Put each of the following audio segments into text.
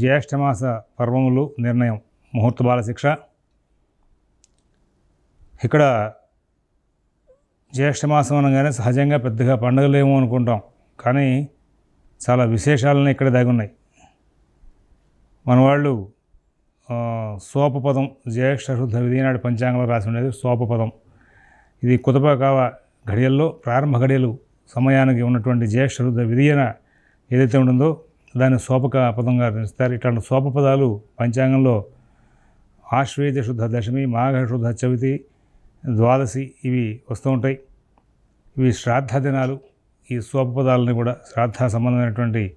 జ్యేష్ఠమాస పర్వములు నిర్ణయం ముహూర్త బాల శిక్ష. ఇక్కడ జ్యేష్ఠమాసం అనగానే సహజంగా పెద్దగా పండుగలు ఏమో అనుకుంటాం కానీ చాలా విశేషాలను ఇక్కడ దాగున్నాయి. మన వాళ్ళు సోపపదం జ్యేష్ఠ శుద్ధ విధినాడు పంచాంగంలో రాసి ఉండేది సోపపదం. ఇది కుతపకావ ఘడియల్లో ప్రారంభ ఘడియలు సమయానికి ఉన్నటువంటి జ్యేష్ఠ శుద్ధ విధియన ఏదైతే ఉంటుందో దాన్ని సోపక పదంగా నిర్ణయిస్తారు ఇట్లాంటి సోప పదాలు పంచాంగంలో ఆశ్వేజ శుద్ధ దశమి మాఘ శుద్ధ చవితి ద్వాదశి ఇవి వస్తూ ఉంటాయి. ఇవి శ్రాద్ధ దినాలు. ఈ సోప పదాలని కూడా శ్రాద్ధ సంబంధమైనటువంటి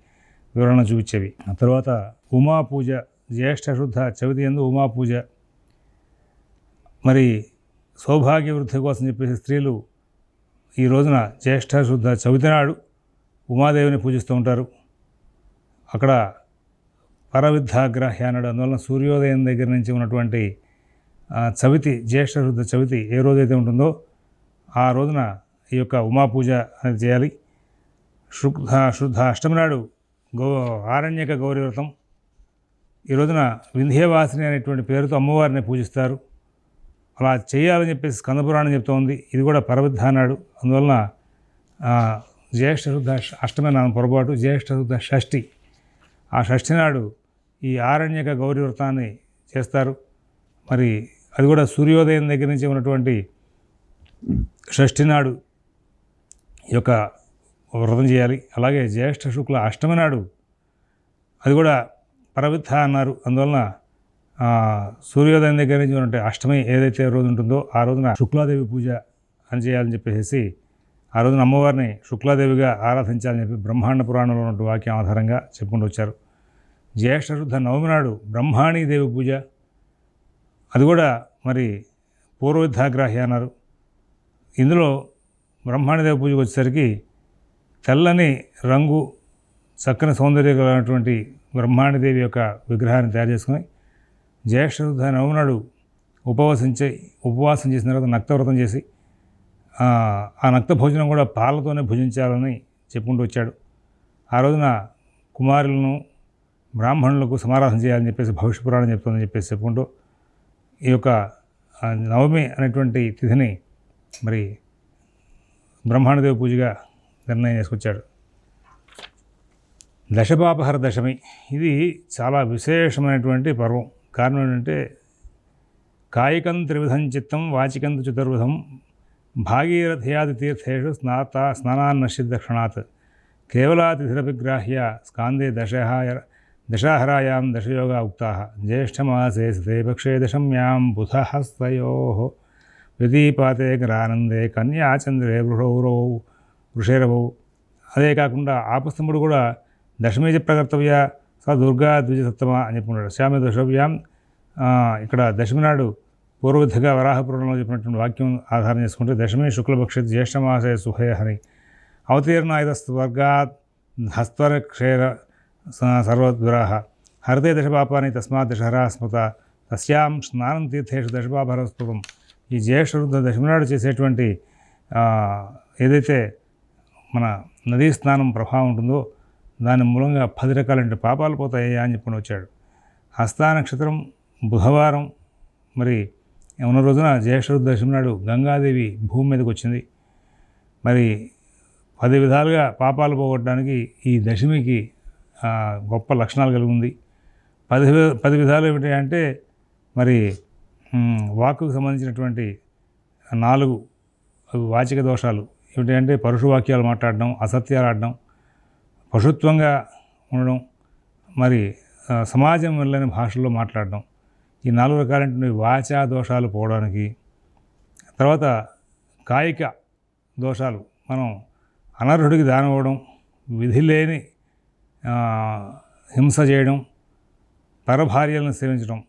వివరణ చూపించేవి. ఆ తర్వాత ఉమా పూజ జ్యేష్ఠ శుద్ధ చవితి ఎందు ఉమా పూజ. మరి సౌభాగ్య వృద్ధి కోసం చెప్పేసి స్త్రీలు ఈ రోజున జ్యేష్ఠ శుద్ధ చవితి నాడు ఉమాదేవిని పూజిస్తూ ఉంటారు. అక్కడ పరవిద్ధాగ్రాహ్య అన్నాడు అందువలన సూర్యోదయం దగ్గర నుంచి ఉన్నటువంటి చవితి జ్యేష్ఠ శుద్ధ చవితి ఏ రోజైతే ఉంటుందో ఆ రోజున ఈ యొక్క ఉమా పూజ అనేది చేయాలి. శుద్ధ శుద్ధ అష్టమి నాడు గౌ ఆరణ్యక గౌరీ వ్రతం. ఈ రోజున వింధ్యవాసిని అనేటువంటి పేరుతో అమ్మవారిని పూజిస్తారు. అలా చేయాలని చెప్పేసి స్కందపురాణం చెప్తోంది ఇది కూడా పరవిద్ధ అన్నాడు అందువలన జ్యేష్ఠ శుద్ధ అష్టమి నాన్న పొరపాటు జ్యేష్ఠ శుద్ధ షష్ఠి ఆ షష్ఠి నాడు ఈ ఆరణ్యక గౌరీ వ్రతాన్ని చేస్తారు. మరి అది కూడా సూర్యోదయం దగ్గర నుంచి ఉన్నటువంటి షష్ఠి నాడు ఈ యొక్క వ్రతం చేయాలి. అలాగే జ్యేష్ఠ శుక్ల అష్టమి నాడు అది కూడా పరవిత్త అన్నారు. అందువలన సూర్యోదయం దగ్గర నుంచి ఉన్నటువంటి అష్టమి ఏదైతే రోజు ఉంటుందో ఆ రోజున శుక్లాదేవి పూజ అని చేయాలని చెప్పేసి ఆ రోజున అమ్మవారిని శుక్లాదేవిగా ఆరాధించాలని చెప్పి బ్రహ్మాండ పురాణంలో ఉన్న వాక్యం ఆధారంగా చెప్పుకుంటూ వచ్చారు. జ్యేష్ఠశుద్ధ నవమి నాడు బ్రహ్మాణీదేవి పూజ. అది కూడా మరి పూర్వవిద్ధాగ్రాహ్య అన్నారు. ఇందులో బ్రహ్మాణీదేవి పూజకు వచ్చేసరికి తెల్లని రంగు చక్కని సౌందర్యం కలిగినటువంటి బ్రహ్మాండదేవి యొక్క విగ్రహాన్ని తయారు చేసుకుని జ్యేష్ఠశుద్ధ నవమి నాడు ఉపవసించి ఉపవాసం చేసిన తర్వాత నక్తవ్రతం చేసి ఆ, నక్త భోజనం కూడా పాలతోనే భుజించాలని చెప్పుకుంటూ వచ్చాడు. ఆ రోజున కుమారులను బ్రాహ్మణులకు సమారాధన చేయాలని చెప్పేసి భవిష్య పురాణం చెప్తుందని చెప్పేసి చెప్పుకుంటూ ఈ యొక్క నవమి అనేటువంటి తిథిని మరి బ్రహ్మాండదేవి పూజగా నిర్ణయం చేసుకొచ్చాడు. దశపాపహర దశమి. ఇది చాలా విశేషమైనటువంటి పర్వం. కారణం ఏంటంటే కాయికం త్రివిధం చిత్తం వాచికం చతుర్విధం భాగీరథయాది తీర్థేషు స్నాత స్నానాన్నశ్చిదక్షిణాత్ కేవలాతిథిరపిగ్రాహ్య స్కాందే దశహాయ దశాహరాయాం దశయోగా ఉక్తా జ్యేష్ఠమాసే సతే పక్షే దశమ్యాం బుధహస్తయో వ్యదీపాతే గ్రానందే కన్యాచంద్రే వృషౌరౌ వృషేరవౌ అదే కాకుండా ఆపస్తముడు కూడా దశమేజ ప్రకర్తవ్య స దుర్గా ద్విజ సప్తమ అని చెప్పుకున్నాడు శ్యామ దశవ్యాం ఇక్కడ దశమి నాడు పూర్వధిగా వరాహపురంలో చెప్పినటువంటి వాక్యం ఆధారం చేసుకుంటే దశమి శుక్లపక్షి జ్యేష్ఠమాసే సుహయ హరి అవతీర్ణ స్వర్గాత్ హస్తరక్షేర సర్వద్వరాహ హరితే దశపాపాన్ని తస్మాత్ దశహరా స్మృత తస్యాం స్నానం తీర్థేషు దశపాపహర స్మృతం ఈ జ్యేష్ఠ వృద్ధ చేసేటువంటి ఏదైతే మన నదీ స్నానం ప్రభావం ఉంటుందో దాని మూలంగా పది రకాలంటే పాపాలు పోతాయా అని చెప్పని వచ్చాడు. హస్తా నక్షత్రం బుధవారం మరి ఉన్న రోజున జ్యేష్ఠ దశమి నాడు గంగాదేవి భూమి మీదకి వచ్చింది. మరి పది విధాలుగా పాపాలు పోగొట్టడానికి ఈ దశమికి గొప్ప లక్షణాలు కలిగి ఉంది పది పది విధాలు ఏమిటి అంటే మరి వాక్కుకు సంబంధించినటువంటి నాలుగు వాచిక దోషాలు. ఏమిటి అంటే పరుషు వాక్యాలు మాట్లాడడం అసత్యాలు ఆడడం పశుత్వంగా ఉండడం మరి సమాజం వెళ్ళని భాషల్లో మాట్లాడడం. ఈ నాలుగు రకాలంటే వాచా దోషాలు పోవడానికి తర్వాత కాయిక దోషాలు మనం అనర్హుడికి దానం ఇవ్వడం విధి లేని హింస చేయడం పరభార్యలను సేవించడం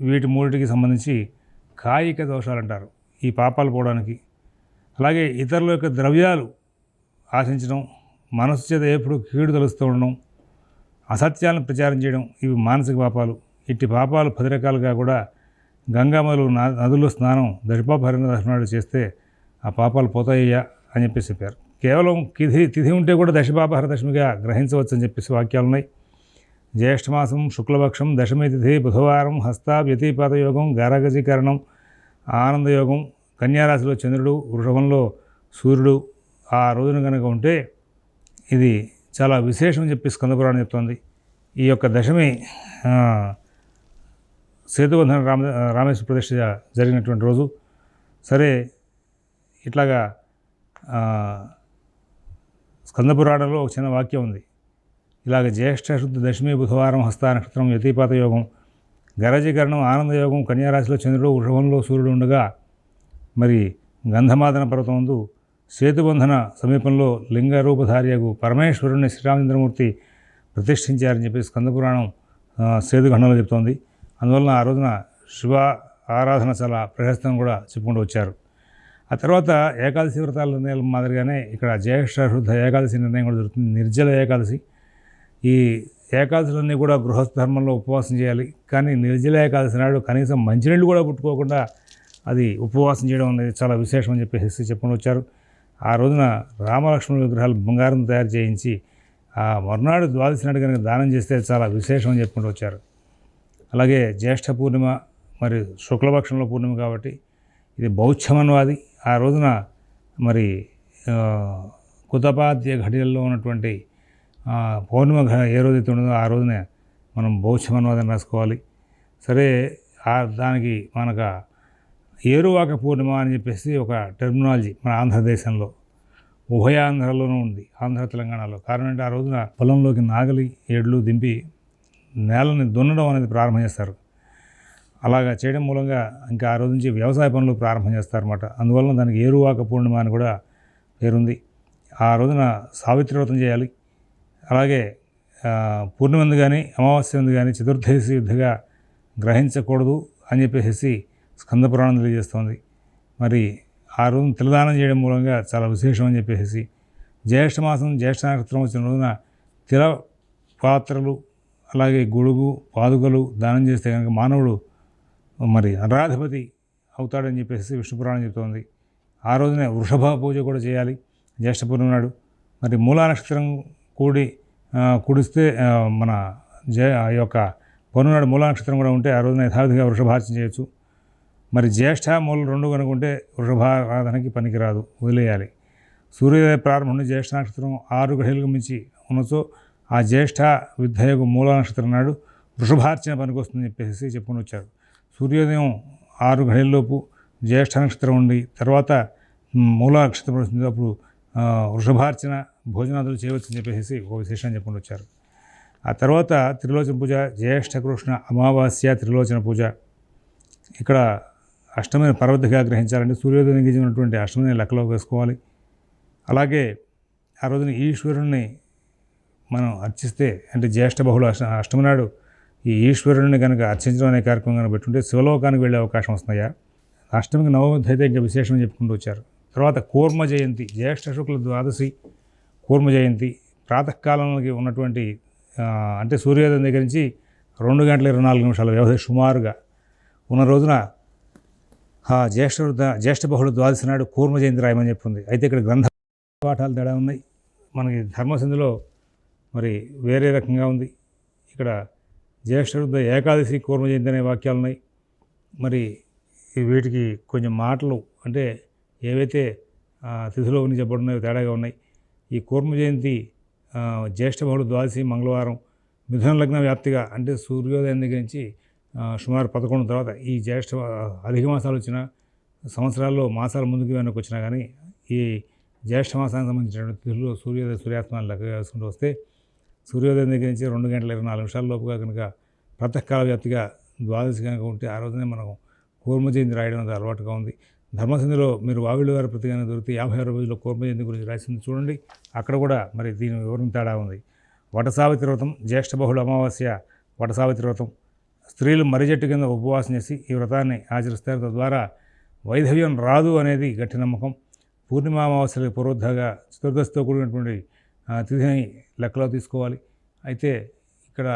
వీటి మూడిటికి సంబంధించి కాయిక దోషాలు అంటారు. ఈ పాపాలు పోవడానికి. అలాగే ఇతరుల యొక్క ద్రవ్యాలు ఆశించడం మనసు చేత ఎప్పుడు కీడు తలుస్తూ ఉండడం అసత్యాలను ప్రచారం చేయడం ఇవి మానసిక పాపాలు. ఇట్టి పాపాలు పది రకాలుగా కూడా గంగామలు నా- నదుల్లో స్నానం దశపాపహరణ దర్శనాలు చేస్తే ఆ పాపాలు పోతాయ్యా అని చెప్పేసి చెప్పారు. కేవలం తిథి తిథి ఉంటే కూడా దశపాపహర దశమిగా గ్రహించవచ్చు అని చెప్పేసి వాక్యాలు ఉన్నాయి జ్యేష్ఠమాసం శుక్లపక్షం దశమి తిథి బుధవారం హస్త వ్యతిపాత యోగం గరగజీకరణం ఆనందయోగం కన్యారాశిలో చంద్రుడు వృషభంలో సూర్యుడు ఆ రోజున కనుక ఉంటే ఇది చాలా విశేషం చెప్పి స్కందపురాణం చెప్తోంది. ఈ యొక్క దశమి సేతుబంధన రామ రామేశ్వర ప్రతిష్ఠ జరిగినటువంటి రోజు. సరే ఇట్లాగా స్కందపురాణంలో ఒక చిన్న వాక్యం ఉంది. ఇలాగ జ్యేష్ఠ శుద్ధ దశమి బుధవారం హస్త నక్షత్రం యతిపాత యోగం గరజీకరణం ఆనందయోగం కన్యారాశిలో చంద్రుడు వృషభంలో సూర్యుడు ఉండగా మరి గంధమాదన పర్వతం ముందు సేతుబంధన సమీపంలో లింగరూపధార్యకు పరమేశ్వరుని శ్రీరామచంద్రమూర్తి ప్రతిష్ఠించారని చెప్పి స్కందపురాణం ఆ, సేతుఖండంలో చెప్తోంది. అందువలన ఆ రోజున శివ ఆరాధన చాలా ప్రశస్తం కూడా చెప్పుకుంటూ వచ్చారు. ఆ తర్వాత ఏకాదశి వ్రతాల నిర్ణయాల మాదిరిగానే ఇక్కడ జ్యేష్ఠ శుద్ధ ఏకాదశి నిర్ణయం కూడా జరుగుతుంది. నిర్జల ఏకాదశి. ఈ ఏకాదశులన్నీ కూడా గృహస్థ ధర్మంలో ఉపవాసం చేయాలి. కానీ నిర్జల ఏకాదశి నాడు కనీసం మంచినీళ్ళు కూడా పుట్టుకోకుండా అది ఉపవాసం చేయడం అనేది చాలా విశేషం అని చెప్పేసి చెప్పుకొని వచ్చారు. ఆ రోజున రామలక్ష్మణ విగ్రహాలు బంగారం తయారు చేయించి ఆ మర్నాడు ద్వాదశి నాడు కనుక దానం చేస్తే చాలా విశేషం అని చెప్పుకుంటూ వచ్చారు. అలాగే జ్యేష్ఠ పూర్ణిమ మరి శుక్లపక్షంలో పూర్ణిమ కాబట్టి ఇది బౌచ్ఛమన్వాది ఆ రోజున మరి కుతపాద్య ఘడియల్లో ఉన్నటువంటి పౌర్ణిమ ఏ రోజైతే ఉండదో ఆ రోజునే మనం బౌచ్ఛమన్వాదం రాసుకోవాలి. సరే దానికి మనకు ఏరువాక పూర్ణిమ అని చెప్పేసి ఒక టెర్మినాలజీ మన ఆంధ్రదేశంలో ఉభయ ఆంధ్రలోనూ ఉంది ఆంధ్ర తెలంగాణలో. కారణం అంటే ఆ రోజున పొలంలోకి నాగలి ఏడ్లు దింపి నేలని దున్నడం అనేది ప్రారంభం చేస్తారు. అలాగా చేయడం మూలంగా ఇంకా ఆ రోజు నుంచి వ్యవసాయ పనులు ప్రారంభం చేస్తారన్నమాట. అందువలన దానికి ఏరువాక పూర్ణిమ అని కూడా పేరుంది. ఆ రోజున సావిత్రి వ్రతం చేయాలి. అలాగే ఆ, పూర్ణిమ ఉంది కానీ అమావాస్య ఉంది కానీ చతుర్దశి యుద్ధగా గ్రహించకూడదు అని చెప్పేసి స్కంద పురాణం తెలియజేస్తోంది. మరి ఆ రోజున తిలదానం చేయడం మూలంగా చాలా విశేషం అని చెప్పేసి జ్యేష్ఠ మాసం జ్యేష్ఠ నక్షత్రం వచ్చిన రోజున తిల పాత్రలు అలాగే గొడుగు పాదుకలు దానం చేస్తే కనుక మానవుడు మరి అనరాధిపతి అవుతాడని చెప్పేసి విష్ణు పురాణం చెప్తోంది ఆ రోజునే వృషభ పూజ కూడా చేయాలి. జ్యేష్ఠ పూర్ణిమ నాడు. మరి మూలా నక్షత్రం కూడి కుడిస్తే మన జయ ఆ యొక్క పౌర్ణమి మూలా నక్షత్రం కూడా ఉంటే ఆ రోజున యథావిధిగా వృషభార్చన చేయొచ్చు. మరి జ్యేష్ఠ మూలు రెండు కనుకుంటే వృషభారాధనకి పనికిరాదు. వదిలేయాలి. సూర్యోదయ ప్రారంభం నుండి జ్యేష్ఠ నక్షత్రం ఆరు గడియలకు మించి ఉన్నచో ఆ జ్యేష్ఠ విద్యయోగ మూల నక్షత్రం నాడు వృషభార్చన పనికొస్తుందని చెప్పేసి చెప్పుకొని వచ్చారు సూర్యోదయం ఆరు గడియల్లోపు జ్యేష్ఠ నక్షత్రం ఉండి తర్వాత మూల నక్షత్రం వస్తుంది అప్పుడు వృషభార్చన భోజనాదులు చేయవచ్చని చెప్పేసి ఒక విశేషాన్ని చెప్పుకొని వచ్చారు ఆ తర్వాత త్రిలోచన పూజ జ్యేష్ఠ కృష్ణ అమావాస్య త్రిలోచన పూజ. ఇక్కడ అష్టమిని పర్వతిగా గ్రహించాలంటే సూర్యోదయం గిజినటువంటి అష్టమిని లెక్కలో వేసుకోవాలి. అలాగే ఆ రోజున ఈశ్వరుణ్ణి మనం అర్చిస్తే అంటే జ్యేష్ఠ బహుళ అష్ట అష్టమి నాడు ఈ ఈశ్వరుని కనుక అర్చించడం అనే కార్యక్రమం కనుక పెట్టుంటే శివలోకానికి వెళ్ళే అవకాశం వస్తున్నాయా అష్టమికి నవమి అయితే ఇంకా విశేషం చెప్పుకుంటూ వచ్చారు. తర్వాత కూర్మ జయంతి జ్యేష్ఠ శుక్ల ద్వాదశి కూర్మ జయంతి ప్రాతకాలంలోకి ఉన్నటువంటి అంటే సూర్యోదయం దగ్గర నుంచి రెండు గంటల ఇరవై నాలుగు నిమిషాల వ్యవధి సుమారుగా ఉన్న రోజున ఆ జ్యేష్ఠ జ్యేష్ఠ బహుళ ద్వాదశి నాడు కూర్మ జయంతి రాయమని చెప్పింది. అయితే ఇక్కడ గ్రంథ పాఠాలు తేడా ఉన్నాయి. మనకి ధర్మసింధులో మరి వేరే రకంగా ఉంది. ఇక్కడ జ్యేష్ఠ ఏకాదశి కూర్మ జయంతి అనే వాక్యాలు ఉన్నాయి మరి వీటికి కొంచెం మాటలు అంటే ఏవైతే తిథిలో ఉన్న చెప్పబడినాయో తేడాగా ఉన్నాయి. ఈ కూర్మ జయంతి ఆ, ద్వాదశి మంగళవారం మిథున లగ్న వ్యాప్తిగా అంటే సూర్యోదయం దగ్గర నుంచి సుమారు పదకొండు తర్వాత ఈ జ్యేష్ఠ అధిక మాసాలు వచ్చిన సంవత్సరాల్లో మాసాల ముందుకు వెనక్కి వచ్చినా కానీ ఈ జ్యేష్ఠ మాసానికి సంబంధించిన తిథులు సూర్యోదయ సూర్యాస్తమాలు లెక్క వేసుకుంటూ వస్తే సూర్యోదయం దగ్గర నుంచి రెండు గంటల ఇరవై నాలుగు నిమిషాల లోపుగా కనుక ప్రాతకాల వ్యాప్తిగా ద్వాదశి కనుక ఉంటే ఆ రోజునే మనం కూర్మ జయంతి రాయడం అది అలవాటుగా ఉంది. ధర్మసింధిలో మీరు వావిళ్ళు వారి ప్రతిగానే దొరికితే యాభై ఆరు రోజుల్లో కూర్మ జయంతి గురించి రాసింది చూడండి. అక్కడ కూడా మరి దీని వివరణ తేడా ఉంది. వటసావిత్రి వ్రతం జ్యేష్ఠ బహుళ అమావాస్య వటసావిత్రి వ్రతం. స్త్రీలు మరిజట్టు కింద ఉపవాసం చేసి ఈ వ్రతాన్ని ఆచరిస్తారు. తద్వారా వైధవ్యం రాదు అనేది గట్టి నమ్మకం. పూర్ణిమ అమావాస్యలకు పూర్వోద్ధాగా చతుర్దశితో కూడినటువంటి ఆ, తిథిని లెక్కలో తీసుకోవాలి. అయితే ఇక్కడ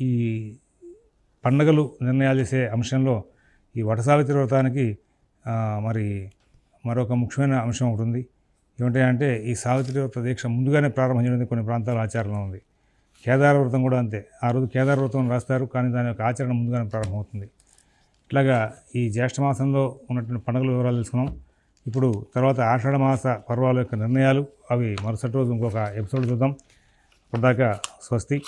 ఈ పండగలు నిర్ణయాలు చేసే అంశంలో ఈ వటసావిత్రి వ్రతానికి మరి మరొక ముఖ్యమైన అంశం ఒకటి ఉంది. ఏమిటంటే ఈ సావిత్రి వ్రత దీక్ష ముందుగానే ప్రారంభం కొన్ని ప్రాంతాల ఆచారంలో ఉంది. కేదార వ్రతం కూడా అంతే. ఆ రోజు కేదార వ్రతం రాస్తారు కానీ దాని యొక్క ఆచరణ ముందుగానే ప్రారంభమవుతుంది. ఇట్లాగా ఈ జ్యేష్ఠ మాసంలో ఉన్నటువంటి పండుగల వివరాలు తెలుసుకున్నాం. ఇప్పుడు తర్వాత ఆషాఢమాస పర్వాల యొక్క నిర్ణయాలు అవి మరుసటి రోజు ఇంకొక ఎపిసోడ్ చూద్దాం. ఇప్పటిదాకా స్వస్తి.